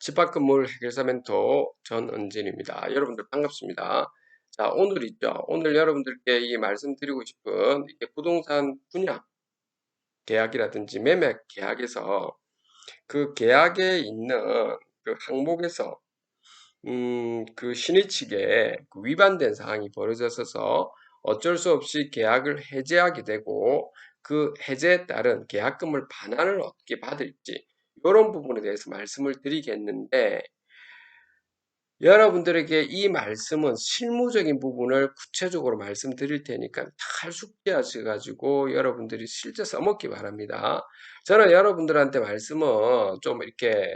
집합건물 해결사 멘토 전은진입니다. 여러분들 반갑습니다. 자, 오늘 있죠. 오늘 여러분들께 이 말씀드리고 싶은 이게 부동산 분양 계약이라든지 매매 계약에서 그 계약에 있는 그 항목에서 음, 그 신의 측에 그 위반된 사항이 벌어져서 어쩔 수 없이 계약을 해제하게 되고 그 해제에 따른 계약금을 반환을 어떻게 받을지 이런 부분에 대해서 말씀을 드리겠는데 여러분들에게 이 말씀은 실무적인 부분을 구체적으로 말씀드릴 테니까 잘 숙지하셔 가지고 여러분들이 실제 써먹기 바랍니다. 저는 여러분들한테 말씀은 좀 이렇게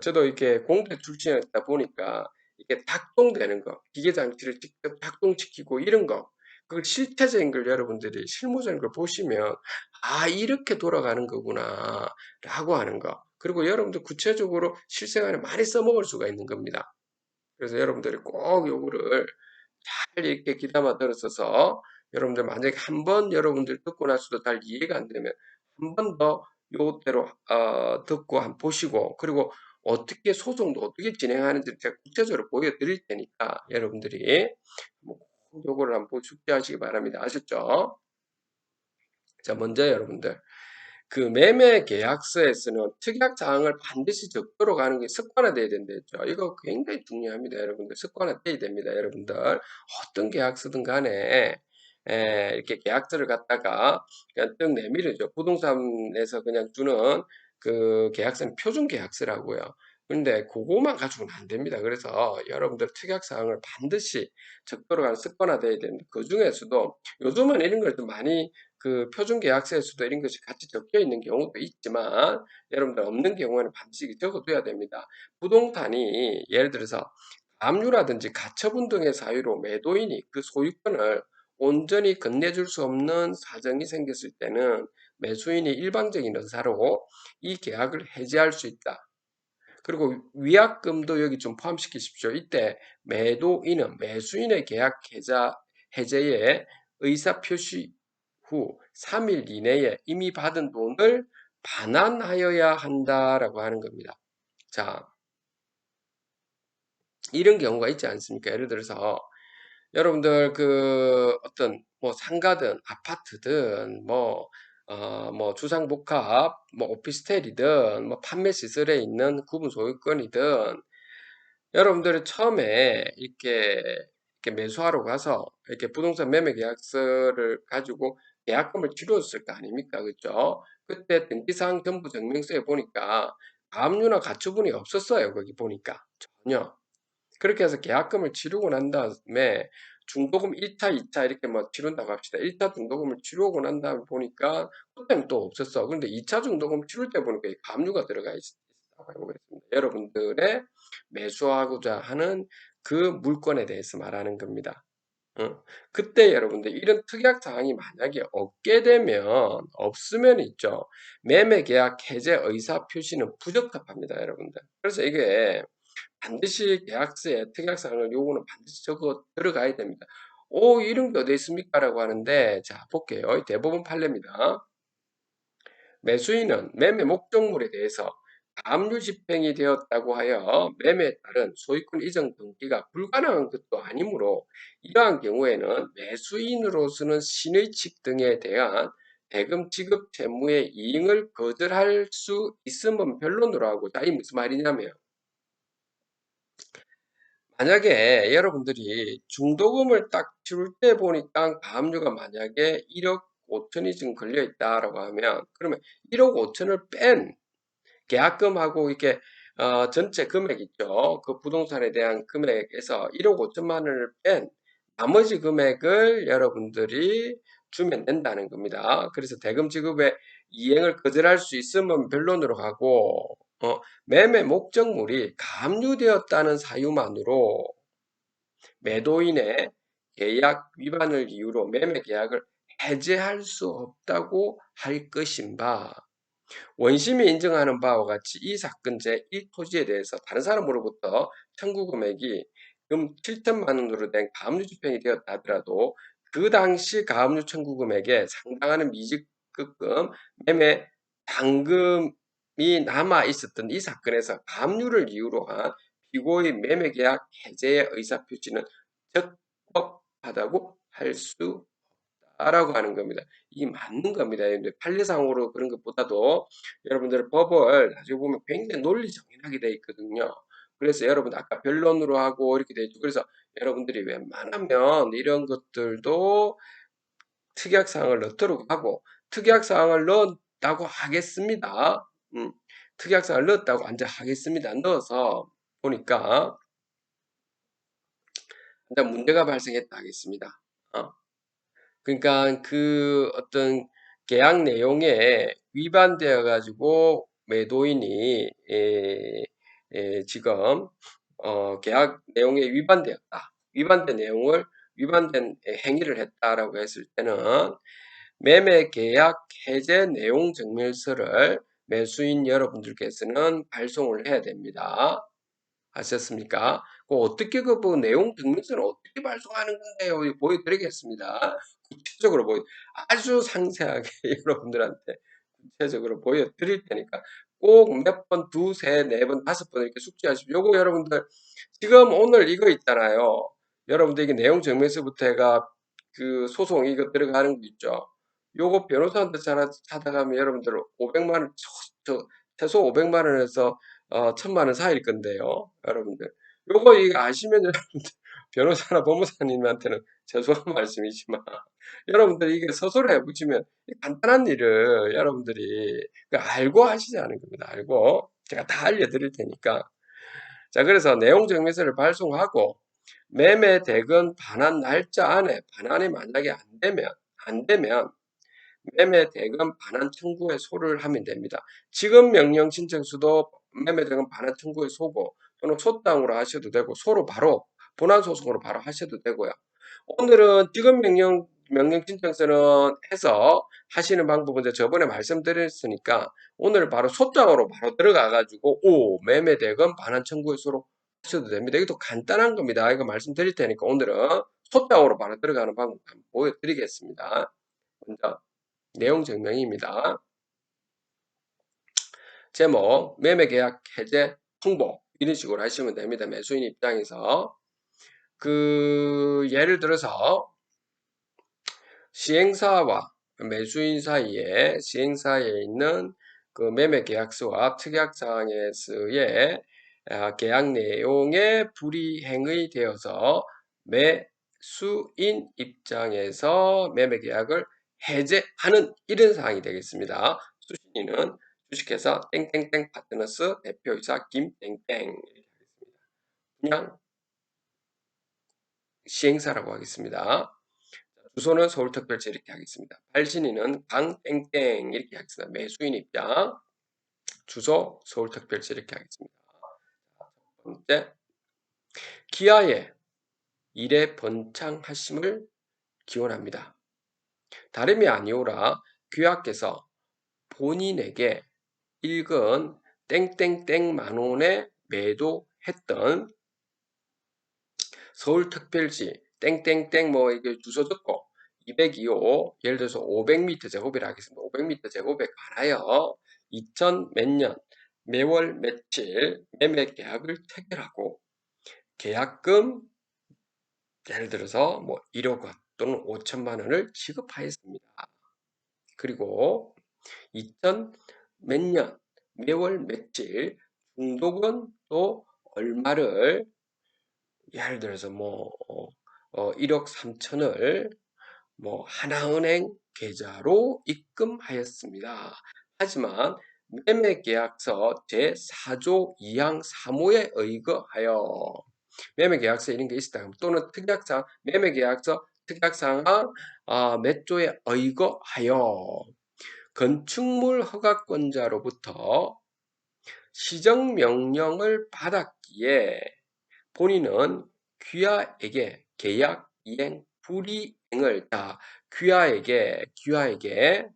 저도 이렇게 공대 출신이다 보니까 이게 작동되는 거, 기계 장치를 직접 작동시키고 이런 거 그 실체적인 걸 여러분들이 실무적인 걸 보시면 아 이렇게 돌아가는 거구나 라고 하는 거 그리고 여러분들 구체적으로 실생활에 많이 써먹을 수가 있는 겁니다. 그래서 여러분들이 꼭 요거를 잘 이렇게 귀담아 들었어서 여러분들 만약에 한 번 여러분들 듣고 나서도 잘 이해가 안 되면 한 번 더 요대로 어, 듣고 한 보시고 그리고 어떻게 소송도 어떻게 진행하는지 제가 구체적으로 보여드릴 테니까 여러분들이 뭐 요거를 한번 숙지하시기 바랍니다. 아셨죠? 자, 먼저 여러분들. 그 매매 계약서에서는 특약 사항을 반드시 적도록 하는 게 습관화돼야 된다죠 이거 굉장히 중요합니다, 여러분들. 습관화돼야 됩니다, 여러분들. 어떤 계약서든 간에 에, 이렇게 계약서를 갖다가 그냥 뜩 내밀어죠. 부동산에서 그냥 주는 그 계약서는 표준 계약서라고요. 근데 그거만 가지고는 안 됩니다. 그래서 여러분들 특약사항을 반드시 적도록 습관화돼야 됩니다. 그 중에서도 요즘은 이런 걸 좀 많이 그 표준 계약서에서도 이런 것이 같이 적혀 있는 경우도 있지만 여러분들 없는 경우에는 반드시 적어둬야 됩니다. 부동산이 예를 들어서 압류라든지 가처분 등의 사유로 매도인이 그 소유권을 온전히 건네줄 수 없는 사정이 생겼을 때는 매수인이 일방적인 의사로 이 계약을 해지할 수 있다. 그리고 위약금도 여기 좀 포함시키십시오. 이때 매도인은 매수인의 계약 해자, 해제에 의사 표시 후 3일 이내에 이미 받은 돈을 반환하여야 한다라고 하는 겁니다. 자, 이런 경우가 있지 않습니까? 예를 들어서 여러분들 그 어떤 뭐 상가든 아파트든 뭐 어, 뭐 주상복합, 뭐 오피스텔이든 뭐 판매 시설에 있는 구분 소유권이든 여러분들이 처음에 이렇게 이렇게 매수하러 가서 이렇게 부동산 매매 계약서를 가지고 계약금을 치루었을 거 아닙니까? 그죠? 그때 등기사항 전부 증명서에 보니까 가압류나 가처분이 없었어요. 거기 보니까 전혀. 그렇게 해서 계약금을 치르고 난 다음에 중도금 1차, 2차 이렇게 뭐 치른다고 합시다. 1차 중도금을 치르고 난 다음에 보니까 그때는 또 없었어. 그런데 2차 중도금 치를 때 보니까 이 감류가 들어가 있다고 해보겠습니다. 여러분들의 매수하고자 하는 그 물건에 대해서 말하는 겁니다. 어? 그때 여러분들 이런 특약 사항이 만약에 없게 되면 없으면 있죠. 매매 계약 해제 의사 표시는 부적합합니다, 여러분들. 그래서 이게 반드시 계약서에 특약사항을 요구는 반드시 적어 들어가야 됩니다. 오 이런 게 어디 있습니까? 라고 하는데 자 볼게요. 대부분 판례입니다. 매수인은 매매 목적물에 대해서 압류 집행이 되었다고 하여 매매에 따른 소유권 이전 등기가 불가능한 것도 아니므로 이러한 경우에는 매수인으로서는 신의칙 등에 대한 대금 지급 채무의 이행을 거절할 수 있음은 변론으로 하고 자 이 무슨 말이냐면 만약에 여러분들이 중도금을 딱 치를 때 보니까 가압류가 만약에 1억 5천이 지금 걸려 있다라고 하면 그러면 1억 5천을 뺀 계약금하고 이렇게 어, 전체 금액 있죠. 그 부동산에 대한 금액에서 1억 5천만 원을 뺀 나머지 금액을 여러분들이 주면 된다는 겁니다. 그래서 대금 지급의 이행을 거절할 수 있으면 변론으로 가고 어, 매매 목적물이 감류되었다는 사유만으로 매도인의 계약 위반을 이유로 매매 계약을 해제할 수 없다고 할 것인가 원심이 인정하는 바와 같이 이 사건 제1 토지에 대해서 다른 사람으로부터 청구 금액이 금 7천만 원으로 된 가압류 집행이 되었다 하더라도 그 당시 가압류 청구 금액에 상당하는 미지급금 매매 당금 남아 있었던 이 사건에서 감류를 이유로 한 피고의 매매 계약 해제의 의사 표시는 적법하다고 할 수 없다라고 하는 겁니다. 이게 맞는 겁니다. 판례상으로 그런 것보다도 여러분들 법을 나중에 보면 굉장히 논리 정연하게 되어 있거든요. 그래서 여러분 아까 변론으로 하고 이렇게 되어 있죠. 그래서 여러분들이 웬만하면 이런 것들도 특약사항을 넣도록 하고 특약사항을 넣었다고 하겠습니다. 음, 특약사항을 넣었다고 앉아 하겠습니다. 넣어서 보니까 이제 문제가 발생했다 하겠습니다. 어. 그러니까 그 어떤 계약 내용에 위반되어 가지고 매도인이 에, 에, 지금 어, 계약 내용에 위반되었다. 위반된 내용을 위반된 행위를 했다라고 했을 때는 매매 계약 해제 내용 증명서를 매수인 여러분들께서는 발송을 해야 됩니다. 아셨습니까? 그 어떻게 그 뭐 내용 증명서는 어떻게 발송하는 건데요? 보여드리겠습니다. 구체적으로 보여 아주 상세하게 여러분들한테 구체적으로 보여드릴 테니까 꼭 몇 번, 두, 세, 네 번, 다섯 번 이렇게 숙지하십시오. 요거 여러분들 지금 오늘 이거 있잖아요. 여러분들 이게 내용 증명서부터 해가 그 소송 이거 들어가는 거 있죠. 요거 변호사한테 찾아가면 여러분들 500만 원, 저, 최소 500만 원에서 어, 1000만 원 사이일 건데요. 여러분들. 요거 이거 아시면 여러분들 변호사나 법무사님한테는 죄송한 말씀이지만 여러분들 이게 서술을 해보시면 간단한 일을 여러분들이 그 알고 하시자는 겁니다. 알고 제가 다 알려드릴 테니까 자 그래서 내용 증명서를 발송하고 매매 대금 반환 날짜 안에 반환이 만약에 안 되면 안 되면 매매 대금 반환 청구에 소를 하면 됩니다. 지금 명령 신청수도 매매 대금 반환 청구에 소고 또는 소땅으로 하셔도 되고 소로 바로 본안 소송으로 바로 하셔도 되고요. 오늘은 지금 명령 명령 신청서는 해서 하시는 방법은 이제 저번에 말씀드렸으니까 오늘 바로 소장으로 바로 들어가 가지고 오 매매 대금 반환 청구의 수로 하셔도 됩니다. 이것도 간단한 겁니다. 이거 말씀드릴 테니까 오늘은 소장으로 바로 들어가는 방법 보여드리겠습니다. 먼저 내용 증명입니다. 제목 매매 계약 해제 홍보 이런 식으로 하시면 됩니다. 매수인 입장에서 그 예를 들어서 시행사와 매수인 사이에 시행사에 있는 그 매매 계약서와 특약 사항에서의 아, 계약 내용에 불이행의 되어서 매수인 입장에서 매매 계약을 해제하는 이런 사항이 되겠습니다. 수신인은 주식회사 땡땡땡 파트너스 대표이사 김땡땡 그냥 시행사라고 하겠습니다. 주소는 서울특별시 이렇게 하겠습니다. 발신인은 강땡땡 이렇게 하겠습니다. 매수인 입장 주소 서울특별시 이렇게 하겠습니다. 첫 번째 기아에 일에 번창하심을 기원합니다. 다름이 아니오라 귀하께서 본인에게 읽은 땡땡땡 만원에 매도했던 서울특별시 땡땡땡 뭐 이게 주소 듣고 202호 예를 들어서 500m 제곱이라 하겠습니다. 500m 제곱에 관하여 2000 몇 년 매월 며칠 매매 계약을 체결하고 계약금 예를 들어서 뭐 1억 원 또는 5천만 원을 지급하였습니다. 그리고 2000 몇 년 매월 며칠 중독은 또 얼마를 예를 들어서 뭐 어, 1억 3천을 뭐 하나은행 계좌로 입금하였습니다. 하지만 매매 계약서 제4조 2항 3호에 의거하여 매매 계약서 이런 게 있다. 또는 특약상 매매 계약서 특약상항 아, 몇 조에 의거하여 건축물 허가권자로부터 시정명령을 받았기에 본인은 귀하에게 계약 이행 불이행을 다 귀하에게 귀하에게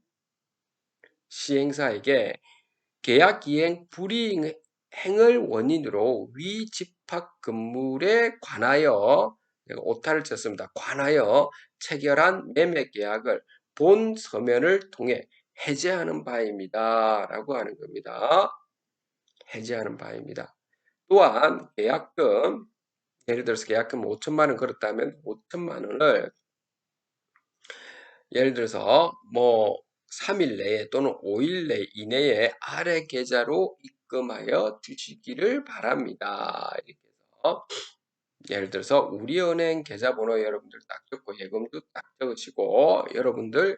시행사에게 계약 이행 불이행을 원인으로 위 집합 건물에 관하여 오타를 쳤습니다. 관하여 체결한 매매 계약을 본 서면을 통해 해제하는 바입니다. 라고 하는 겁니다. 해제하는 바입니다. 또한 계약금, 예를 들어서 계약금 5천만 원 걸었다면 5천만 원을 예를 들어서 뭐 3일 내에 또는 5일 내 이내에 아래 계좌로 입금하여 주시기를 바랍니다. 이렇게 해서 예를 들어서 우리은행 계좌번호 여러분들 딱 적고 예금도 딱 적으시고 여러분들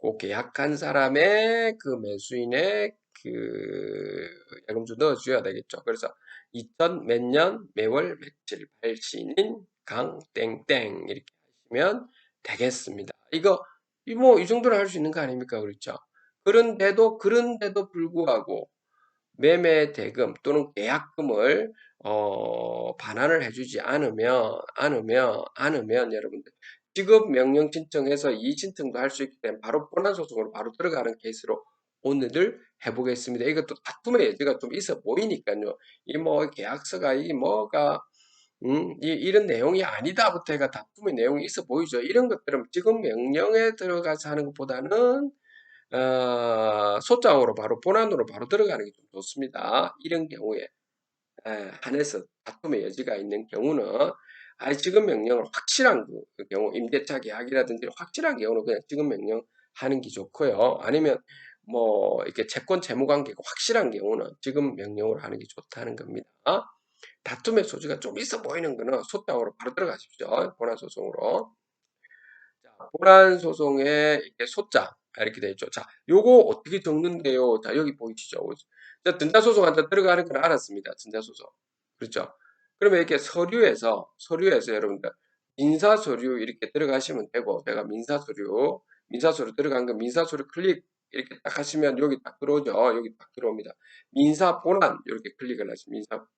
그 계약한 사람의 그 매수인의 그 예금주 넣어줘야 되겠죠. 그래서 2000 몇 년 매월 며칠 발신인 강땡땡 이렇게 하시면 되겠습니다. 이거 뭐이 정도는 할수 있는 거 아닙니까? 그렇죠? 그런데도 그런데도 불구하고 매매 대금 또는 계약금을 어, 반환을 해주지 않으면 않으면 않으면 여러분들 지급 명령 신청해서 이의 신청도 할 수 있기 때문에 바로 본안 소송으로 바로 들어가는 케이스로 오늘을 해보겠습니다. 이것도 다툼의 여지가 좀 있어 보이니까요. 이 뭐 계약서가 이 뭐가 음, 이, 이런 내용이 아니다부터 해가 다툼의 내용이 있어 보이죠. 이런 것들은 지금 명령에 들어가서 하는 것보다는 어, 소장으로 바로 본안으로 바로 들어가는 게 좀 좋습니다. 이런 경우에 에, 한해서 다툼의 여지가 있는 경우는 아 지금 명령을 확실한 그, 그 경우 임대차 계약이라든지 확실한 경우는 그냥 지금 명령 하는 게 좋고요. 아니면 뭐 이렇게 채권 채무 관계가 확실한 경우는 지금 명령으로 하는 게 좋다는 겁니다. 다툼의 소지가 좀 있어 보이는 거는 소장으로 바로 들어가십시오. 본안 소송으로. 자, 본안 소송에 소장 이렇게 되어 있죠. 자, 요거 어떻게 적는데요? 자, 여기 보이시죠? 자, 전자소송한테 들어가는 건 알았습니다. 전자소송. 그렇죠? 그러면 이렇게 서류에서, 서류에서 여러분들, 민사서류 이렇게 들어가시면 되고, 내가 민사서류, 민사서류 들어간 거 민사서류 클릭 이렇게 딱 하시면 여기 딱 들어오죠. 여기 딱 들어옵니다. 민사본안 이렇게 클릭을 하시면 민사본안.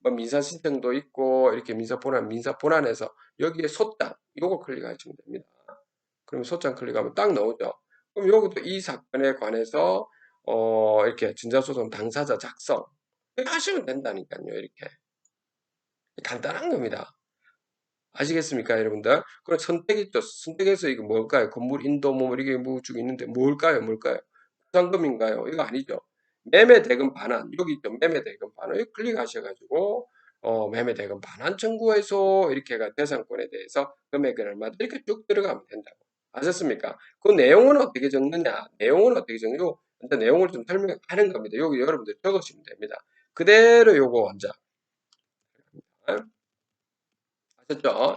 뭐 민사신청도 있고 이렇게 민사본안, 민사본안에서 여기에 소장 요거 클릭하시면 됩니다. 그러면 소장 클릭하면 딱 나오죠. 그럼 여기도 이 사건에 관해서 어 이렇게 진자소송 당사자 작성 하시면 된다니까요. 이렇게 간단한 겁니다. 아시겠습니까, 여러분들? 그럼 선택 있죠. 선택해서 이거 뭘까요? 건물 인도 뭐 이게 뭐 쭉 있는데 뭘까요? 뭘까요? 부상금인가요? 이거 아니죠. 매매 대금 반환 여기 있죠. 매매 대금 반환 여기 클릭하셔가지고 어, 매매 대금 반환 청구해서 이렇게가 대상권에 대해서 금액을 얼마 이렇게 쭉 들어가면 된다고. 아셨습니까? 그 내용은 어떻게 적느냐? 내용은 어떻게 적느냐? 일단 내용을 좀 설명하는 겁니다. 여기 여러분들 적으시면 됩니다. 그대로 요거 원자. 아셨죠?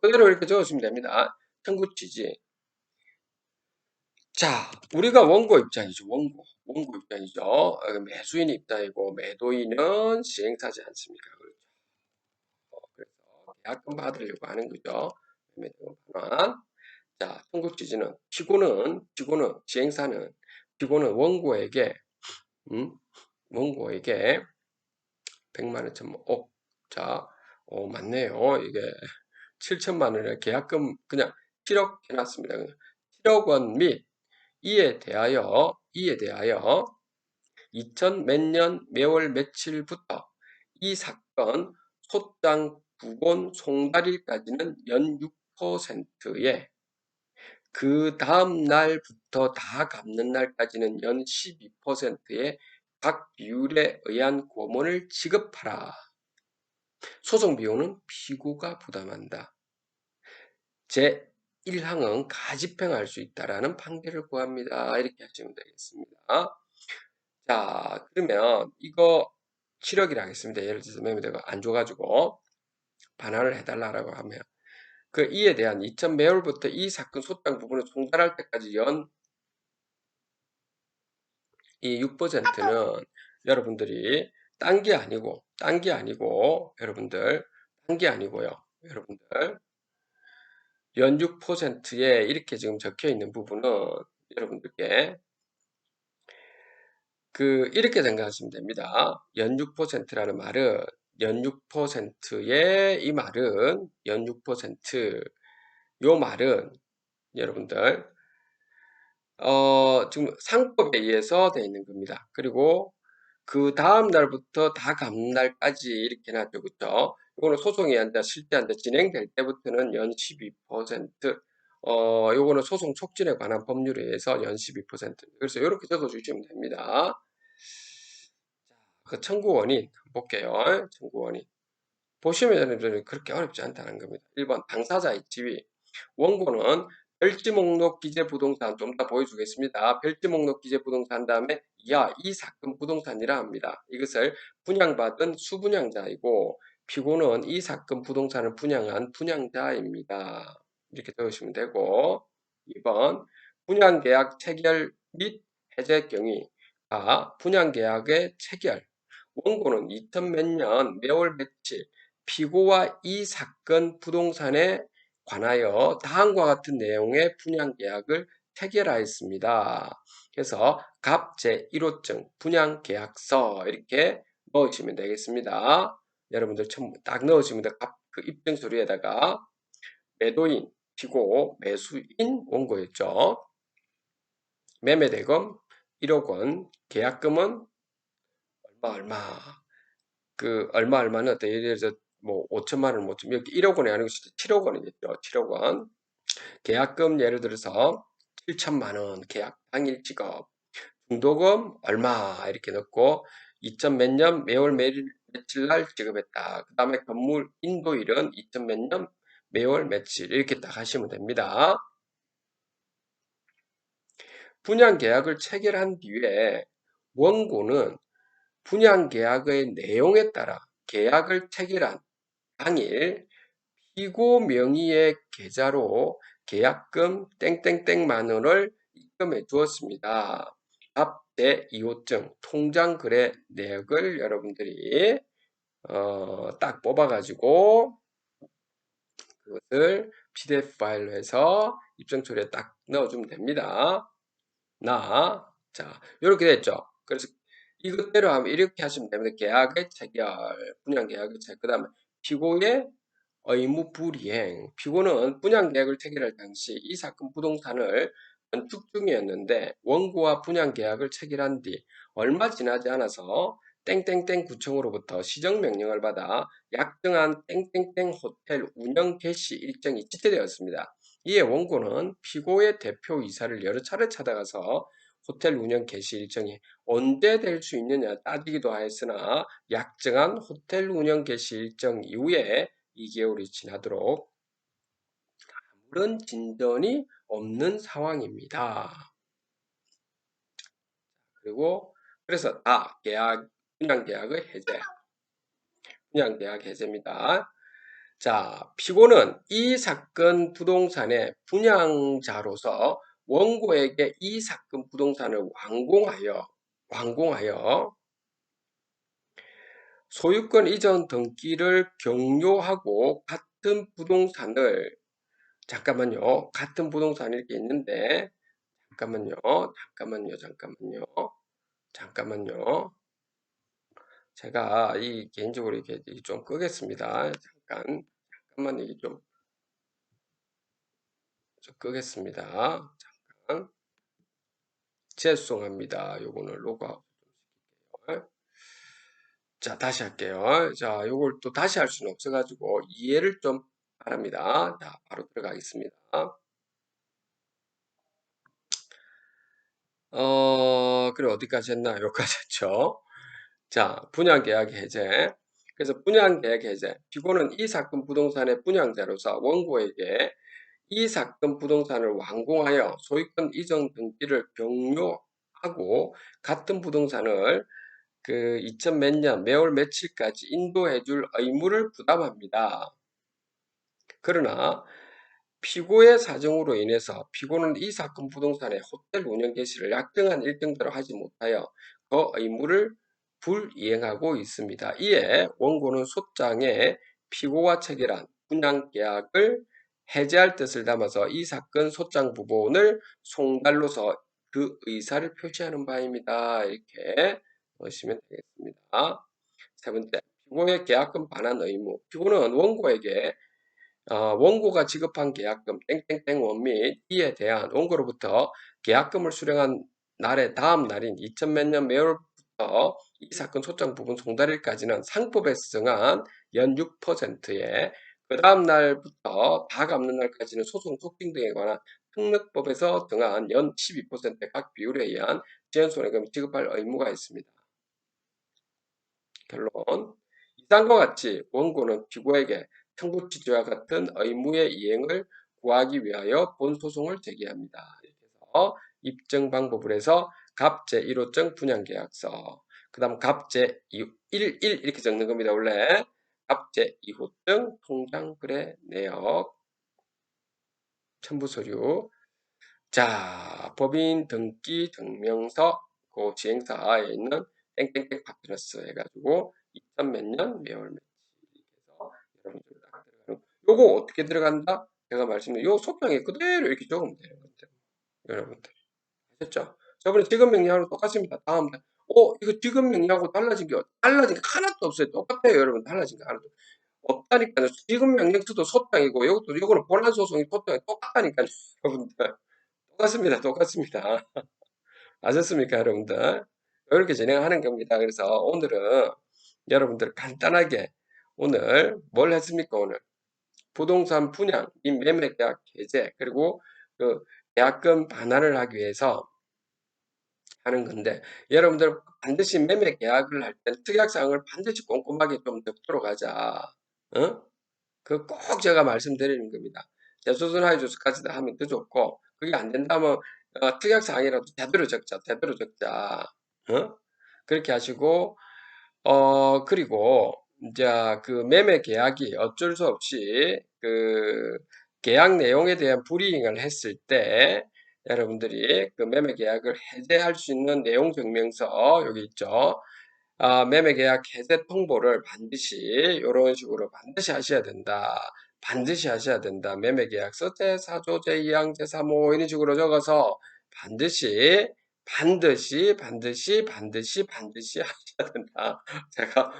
그대로 이렇게 적으시면 됩니다. 청구 취지. 자, 우리가 원고 입장이죠. 원고. 원고 입장이죠. 어, 매수인 입장이고 매도인은 시행사지 않습니까? 그렇죠. 어, 그래서 계약금 받으려고 하는 거죠. 매매대금 반환. 자, 취지는 피고는 피고는 시행사는 피고는 원고에게 음, 원고에게 100만 원 천, 어, 자, 어, 맞네요. 이게 7천만 원의 계약금 그냥 7억 해놨습니다. 7억 원 및 이에 대하여 이에 대하여 2000 몇 년 매월 며칠부터 이 사건 소장 부곤 송달일까지는 연 6%에 그 다음 날부터 다 갚는 날까지는 연 12%의 각 비율에 의한 고문을 지급하라. 소송 비용은 피고가 부담한다. 제 1항은 가집행할 수 있다라는 판결을 구합니다. 이렇게 하시면 되겠습니다. 자, 그러면 이거 7억이라 하겠습니다. 예를 들어서 매매대가 안 줘가지고 반환을 해달라고 하면 그 이에 대한 2000 매월부터 이 사건 소장 부분을 송달할 때까지 연 이 6%는 여러분들이 딴 게 아니고 딴 게 아니고 여러분들 딴 게 아니고요. 여러분들 연 6%에 이렇게 지금 적혀 있는 부분은 여러분들께 그 이렇게 생각하시면 됩니다. 연 6%라는 말은 연 6%의 이 말은 연 6%요 말은 여러분들 어 지금 상법에 의해서 되어 있는 겁니다. 그리고 그 다음 날부터 다 갚는 날까지 이렇게 놔죠 그죠? 이거는 소송이 앉아 실제 앉아 진행될 때부터는 연 12% 어, 요거는 소송 촉진에 관한 법률에 의해서 연 12%. 그래서 이렇게 적어주시면 됩니다. 그 청구 원인 볼게요. 청구 원인. 보시면 그렇게 어렵지 않다는 겁니다. 1번 당사자의 지위. 원고는 별지 목록 기재 부동산 좀 더 보여주겠습니다. 별지 목록 기재 부동산 다음에 야, 이 사건 부동산이라 합니다. 이것을 분양받은 수분양자이고 피고는 이 사건 부동산을 분양한 분양자입니다. 이렇게 적으시면 되고 2번 분양계약 체결 및 해제 경위 아, 분양계약의 체결 원고는 2000 몇 년 매월 며칠 피고와 이 사건 부동산에 관하여 다음과 같은 내용의 분양 계약을 체결하였습니다. 그래서 갑 제1호증 분양 계약서 이렇게 넣으시면 되겠습니다. 여러분들 처음 딱 넣으시면 돼. 갑그 입증 서류에다가 매도인 피고 매수인 원고였죠. 매매대금 1억 원, 계약금은 얼마 얼마 그 얼마 얼마는 어때 예를 들어서 뭐 5천만 원, 5천 여기 1억 원이 아니고 7억 원이겠죠. 7억 원. 계약금 예를 들어서 7천만 원 계약 당일 직업 중도금 얼마 이렇게 넣고 2천 몇년 매월 매일 며칠 날 지급했다. 그 다음에 건물 인도일은 2천 몇년 매월 며칠 이렇게 딱 하시면 됩니다. 분양 계약을 체결한 뒤에 원고는 분양 계약의 내용에 따라 계약을 체결한 당일 피고 명의의 계좌로 계약금 땡땡땡만 원을 입금해 주었습니다. 앞 제2호증 통장 거래 내역을 여러분들이 어, 딱 뽑아가지고 그것을 PDF 파일로 해서 입증 처리에 딱 넣어주면 됩니다. 나, 자, 이렇게 됐죠. 그래서 이것대로 하면 이렇게 하시면 됩니다. 계약의 체결, 분양 계약의 체결, 그 다음에 피고의 의무 불이행. 피고는 분양 계약을 체결할 당시 이 사건 부동산을 건축 중이었는데 원고와 분양 계약을 체결한 뒤 얼마 지나지 않아서 땡땡땡 구청으로부터 시정명령을 받아 약정한 땡땡땡 호텔 운영 개시 일정이 지체되었습니다. 이에 원고는 피고의 대표이사를 여러 차례 찾아가서 호텔 운영 개시 일정이 언제 될 수 있느냐 따지기도 하였으나 약정한 호텔 운영 개시 일정 이후에 2개월이 지나도록 아무런 진전이 없는 상황입니다. 그리고 그래서 아 계약 분양 계약의 해제 분양 계약 해제입니다. 자 피고는 이 사건 부동산의 분양자로서 원고에게 이 사건 부동산을 완공하여 완공하여 소유권 이전 등기를 격려하고 같은 부동산을 잠깐만요. 같은 부동산이 이렇게 있는데 잠깐만요. 잠깐만요. 잠깐만요. 잠깐만요. 제가 이 개인적으로 이렇게 좀 끄겠습니다. 잠깐 잠깐만 이게 좀, 좀 끄겠습니다. 죄송합니다. 요거는 로그아웃 자, 다시 할게요. 자, 요걸 또 다시 할 수는 없어가지고 이해를 좀 바랍니다. 자, 바로 들어가겠습니다. 어, 그래, 어디까지 했나? 여기까지 했죠. 자, 분양계약 해제. 그래서 분양계약 해제. 피고는 이 사건 부동산의 분양자로서 원고에게 이 사건 부동산을 완공하여 소유권 이전 등기를 격려하고 같은 부동산을 그 2000 몇 년 매월 며칠까지 인도해 줄 의무를 부담합니다. 그러나 피고의 사정으로 인해서 피고는 이 사건 부동산의 호텔 운영 개시를 약정한 일정대로 하지 못하여 그 의무를 불이행하고 있습니다. 이에 원고는 소장에 피고와 체결한 분양 계약을 해제할 뜻을 담아서 이 사건 소장 부분을 송달로서 그 의사를 표시하는 바입니다. 이렇게 보시면 되겠습니다. 세 번째, 피고의 계약금 반환 의무. 피고는 원고에게 어, 원고가 지급한 계약금 땡땡땡 원및 이에 대한 원고로부터 계약금을 수령한 날의 다음 날인 2000몇 년 매월부터 이 사건 소장 부분 송달일까지는 상법에서 정한 연 6%의 그 다음 날부터 다 갚는 날까지는 소송 속징 등에 관한 특례법에서 정한 연 12%의 각 비율에 의한 지연손해금을 지급할 의무가 있습니다. 결론 이상과 같이 원고는 피고에게 청구 취지와 같은 의무의 이행을 구하기 위하여 본소송을 제기합니다. 그래서 입증 방법을 해서 갑제 1호증 분양계약서 그 다음 갑제 1, 1 이렇게 적는 겁니다. 원래 갑제 2호증 통장 거래 내역 첨부 서류 자 법인 등기 증명서 그 지행사에 있는 땡땡땡 파트너스 해가지고 2000 몇 년 매월 며칠 해서 여러분들 딱 들어가는 요거 어떻게 들어간다? 제가 말씀드린 요 소장에 그대로 이렇게 적으면 돼요. 여러분들 아셨죠? 저번에 지급 명령하고 똑같습니다. 다음 어 이거 지급 명령하고 달라진 게 달라진 게 하나도 없어요. 똑같아요, 여러분. 달라진 게 하나도 없다니까요. 지급 명령서도 소장이고 이것도 이거는 본안 소송이 소장이 똑같다니까요, 여러분들. 똑같습니다. 똑같습니다. 아셨습니까, 여러분들? 이렇게 진행하는 겁니다. 그래서 오늘은 여러분들 간단하게 오늘 뭘 했습니까, 오늘? 부동산 분양, 이 매매 계약 해제, 그리고 그 계약금 반환을 하기 위해서 하는 건데 여러분들 반드시 매매 계약을 할때 특약사항을 반드시 꼼꼼하게 좀 적도록 하자. 어? 그 꼭 제가 말씀드리는 겁니다. 제수준 하이주스까지 도 하면 더 좋고 그게 안 된다면 어, 특약사항이라도 제대로 적자, 제대로 적자. 어? 그렇게 하시고 어 그리고 이제 그 매매 계약이 어쩔 수 없이 그 계약 내용에 대한 불이행을 했을 때 여러분들이 그 매매 계약을 해제할 수 있는 내용 증명서 여기 있죠. 아, 매매 계약 해제 통보를 반드시 이런 식으로 반드시 하셔야 된다. 반드시 하셔야 된다. 매매 계약서 제4조 제2항 제3호 이런 식으로 적어서 반드시 반드시 반드시 반드시 반드시 하셔야 된다. 제가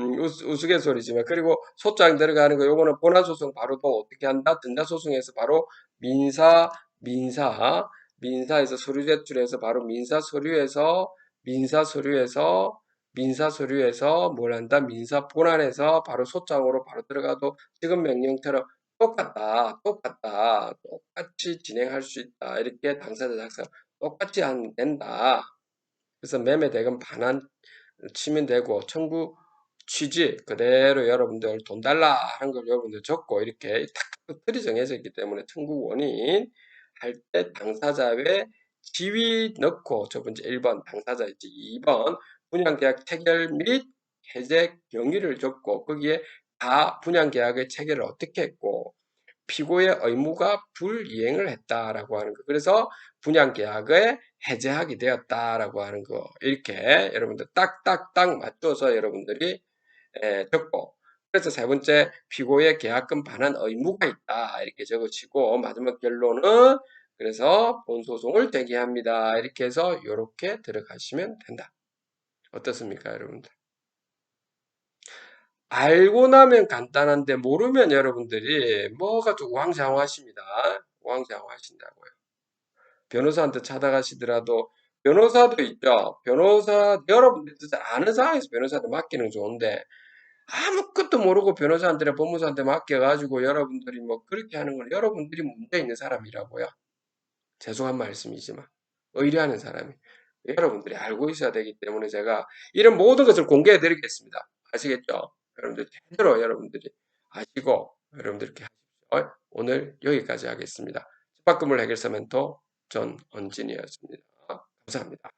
음, 우스, 갯소리지만 그리고 소장 들어가는 거 요거는 본안 소송 바로 또 어떻게 한다? 등자 소송에서 바로 민사 민사 민사에서 서류 제출해서 바로 민사 서류에서 민사 서류에서 민사 서류에서 뭘 한다? 민사 본안에서 바로 소장으로 바로 들어가도 지금 명령처럼 똑같다, 똑같다, 똑같이 진행할 수 있다. 이렇게 당사자 작성 똑같이 하면 된다. 그래서 매매 대금 반환 치면 되고 청구 취지 그대로 여러분들 돈 달라 하는 걸 여러분들 적고 이렇게 딱 틀이 정해져 있기 때문에 청구 원인 할 때 당사자 의 지위 넣고 첫 번째 1번 당사자 있지 2번 분양계약 체결 및 해제 경위를 적고 거기에 다 분양계약의 체결을 어떻게 했고 피고의 의무가 불이행을 했다라고 하는 거. 그래서 분양계약을 해제하게 되었다라고 하는 거. 이렇게 여러분들 딱딱딱 맞춰서 여러분들이 에, 적고 그래서 세 번째 피고의 계약금 반환 의무가 있다. 이렇게 적어지고 마지막 결론은 그래서 본소송을 대기합니다. 이렇게 해서 이렇게 들어가시면 된다. 어떻습니까 여러분들? 알고 나면 간단한데 모르면 여러분들이 뭐가 좀 우왕좌왕하십니다. 우왕좌왕하신다고요. 변호사한테 찾아가시더라도 변호사도 있죠. 변호사 여러분들 잘 아는 상황에서 변호사한테 맡기는 좋은데 아무것도 모르고 변호사한테나 법무사한테 맡겨가지고 여러분들이 뭐 그렇게 하는 건 여러분들이 문제 있는 사람이라고요. 죄송한 말씀이지만 의뢰하는 사람이 여러분들이 알고 있어야 되기 때문에 제가 이런 모든 것을 공개해 드리겠습니다. 아시겠죠? 여러분들 제대로 여러분들이 아시고 여러분들 이렇게 하십시오. 오늘 여기까지 하겠습니다. 집합금을 해결사 멘토 전 언진이었습니다. 감사합니다.